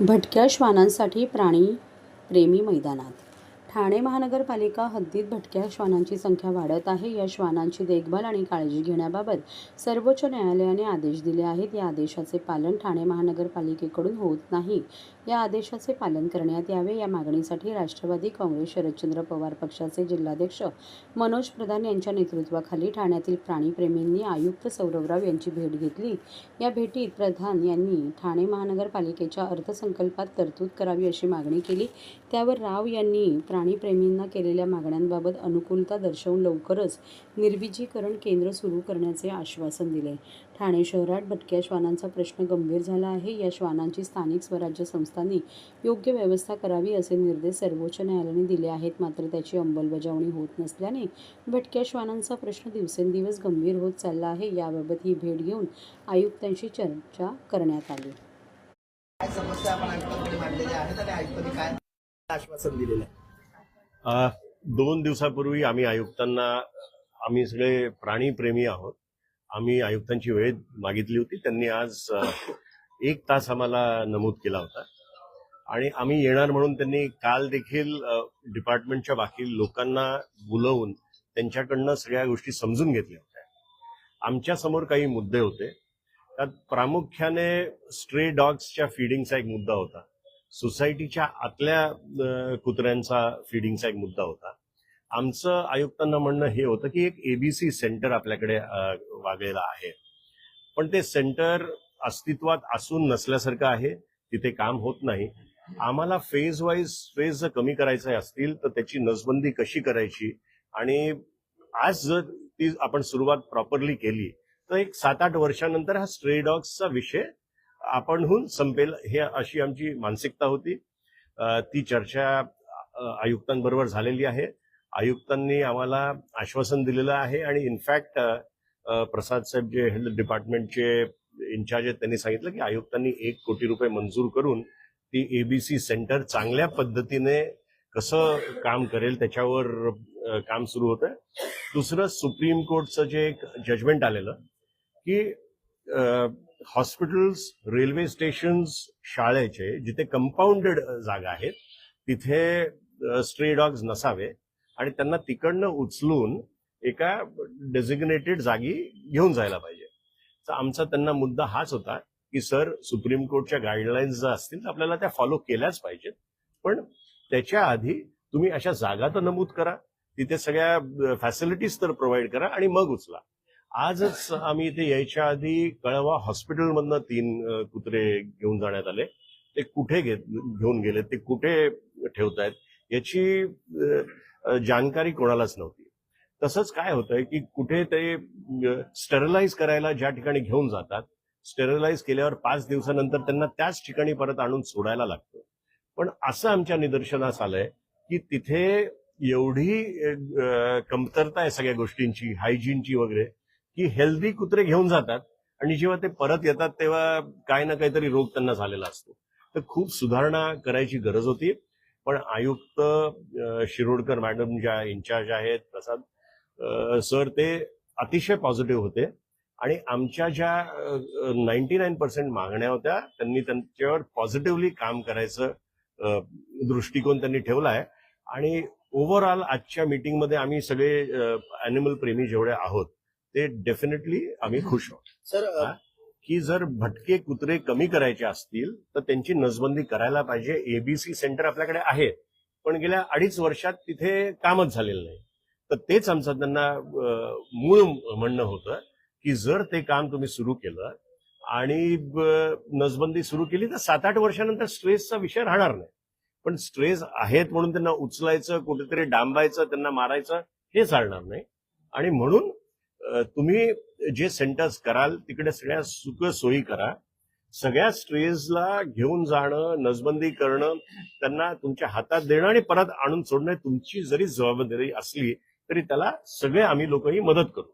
भटक्या श्वानांसाठी प्राणी प्रेमी मैदानात. ठाणे महानगरपालिका हद्दीत भटक्या श्वानांची संख्या वाढत आहे. या श्वानांची देखभाल आणि काळजी घेण्याबाबत सर्वोच्च न्यायालयाने आदेश दिले आहेत. या आदेशाचे पालन ठाणे महानगरपालिकेकडून होत नाही. या आदेशाचे पालन करण्यात यावे. या मागणीसाठी राष्ट्रवादी काँग्रेस शरदचंद्र पवार पक्षाचे जिल्हाध्यक्ष मनोज प्रधान यांच्या नेतृत्वाखाली ठाण्यातील प्राणीप्रेमींनी आयुक्त सौरवराव यांची भेट घेतली. या भेटीत प्रधान यांनी ठाणे महानगरपालिकेच्या अर्थसंकल्पात तरतूद करावी अशी मागणी केली. त्यावर राव यांनी प्राणीप्रेमींना केलेल्या मागण्यांबाबत अनुकूलता दर्शवून लवकरच निर्विजीकरण केंद्र सुरू करण्याचे आश्वासन दिले. ठाणे शहरात भटक्या श्वानांचा प्रश्न गंभीर झाला आहे. या श्वानांची स्थानिक स्वराज्य संस्थांनी योग्य व्यवस्था करावी असे निर्देश सर्वोच्च न्यायालयाने दिले आहेत. मात्र त्याची अंमलबजावणी होत नसल्याने भटक्या श्वानांचा प्रश्न दिवसेंदिवस गंभीर होत चालला आहे. याबाबत ही भेट घेऊन आयुक्तांशी चर्चा करण्यात आली. दोन दिवसापूर्वी आम्ही आयुक्तांना आम्ही सगळे प्राणीप्रेमी आहोत. आम्ही आयुक्तांची वेळ मागितली होती. त्यांनी आज एक तास आम्हाला नमूद केला होता. आणि आम्ही येणार म्हणून त्यांनी काल देखील डिपार्टमेंटच्या बाकी लोकांना बोलवून त्यांच्याकडनं सगळ्या गोष्टी समजून घेतल्या होत्या. आमच्यासमोर काही मुद्दे होते. त्यात प्रामुख्याने स्ट्रे डॉग्सच्या फिडिंगचा एक मुद्दा होता. सोसायटीच्या आतल्या कुत्र्यांचा फिडिंगचा एक मुद्दा होता. आमचं आयुक्तांना म्हणणं हे होतं की एक एबीसी सेंटर आपल्याकडे वागलेलं आहे. पण ते सेंटर अस्तित्वात असून नसल्यासारखं आहे. तिथे काम होत नाही. आम्हाला फेज वाईज फेज जर कमी करायचे असतील तर त्याची नसबंदी कशी करायची? आणि आज जर ती आपण सुरुवात प्रॉपरली केली तर एक सात आठ वर्षानंतर हा स्ट्रे डॉग्सचा विषय आपणहून संपेल हे अशी आमची मानसिकता होती. ती चर्चा आयुक्तांबरोबर झालेली आहे. आयुक्तांनी आम्हाला आश्वासन दिलेलं आहे आणि इनफॅक्ट प्रसाद साहेब जे हेल्थ डिपार्टमेंटचे इन्चार्ज आहेत त्यांनी सांगितलं की आयुक्तांनी एक कोटी रुपये मंजूर करून ती एबीसी सेंटर चांगल्या पद्धतीने कसं काम करेल त्याच्यावर काम सुरू होतं दुसरं सुप्रीम कोर्टचं जे एक जजमेंट आलेलं की हॉस्पिटल्स रेल्वे स्टेशन्स शाळेचे जिथे कंपाऊंडेड जागा आहेत तिथे स्ट्रे डॉग्स नसावे आणि त्यांना तिकडनं उचलून एका डेझिग्नेटेड जागी घेऊन जायला पाहिजे. तर आमचा त्यांना मुद्दा हाच होता की सर सुप्रीम कोर्टच्या गाईडलाईन्स जर असतील तर आपल्याला त्या फॉलो केल्याच पाहिजेत. पण त्याच्या आधी तुम्ही अशा जागा तर नमूद करा तिथे सगळ्या फॅसिलिटीज तर प्रोव्हाइड करा आणि मग उचला. आजच आम्ही इथे यायच्या आधी कळवा हॉस्पिटलमधनं तीन कुत्रे घेऊन जाण्यात आले. ते कुठे घेत घेऊन गेले ते कुठे ठेवतायत याची जानकारी कोणालाच नव्हती. तसंच काय होतंय की कुठे ते स्टरलाइज करायला ज्या ठिकाणी घेऊन जातात स्टेरलाइज केल्यावर पाच दिवसानंतर त्यांना त्याच ठिकाणी परत आणून सोडायला लागतं. पण असं आमच्या निदर्शनास आलंय की तिथे एवढी कमतरता आहे सगळ्या गोष्टींची हायजीनची वगैरे की हेल्दी कुत्रे घेऊन जातात आणि जेव्हा ते परत येतात तेव्हा काय ना काहीतरी रोग त्यांना झालेला असतो. तर खूप सुधारणा करायची गरज होती. पण आयुक्त शिरोडकर मॅडम ज्या इन्चार्ज आहेत प्रसाद सर ते अतिशय पॉझिटिव्ह होते. आणि आमच्या ज्या नाईन्टी नाईन पर्सेंट मागण्या होत्या त्यांनी त्यांच्यावर पॉझिटिव्हली काम करायचं दृष्टिकोन त्यांनी ठेवला आहे आणि ओव्हरऑल आजच्या मीटिंगमध्ये आम्ही सगळे अॅनिमल प्रेमी जेवढे आहोत ते डेफिनेटली आम्ही खुश आहोत. सर? की जर भटके कुत्रे कमी करायचे असतील तर त्यांची नसबंदी करायला पाहिजे. एबीसी सेंटर आपल्याकडे आहे पण गेल्या अडीच वर्षात तिथे कामच झालेलं नाही. तर तेच आमचं त्यांना मूळ म्हणणं होतं की जर ते काम तुम्ही सुरू केलं आणि नसबंदी सुरू केली तर सात आठ वर्षानंतर स्ट्रेसचा विषय राहणार नाही. पण स्ट्रेस आहेत म्हणून त्यांना उचलायचं कुठेतरी डांबायचं त्यांना मारायचं हे चालणार नाही. आणि म्हणून तुम्ही जे सेंटर्स कराल तिकडे सगळ्या सुख सोयी करा. सगळ्या स्ट्रेसला घेऊन जाणं नसबंदी करणं त्यांना तुमच्या हातात देणं आणि परत आणून सोडणं तुमची जरी जबाबदारी असली तरी त्याला सगळे आम्ही लोकही मदत करू.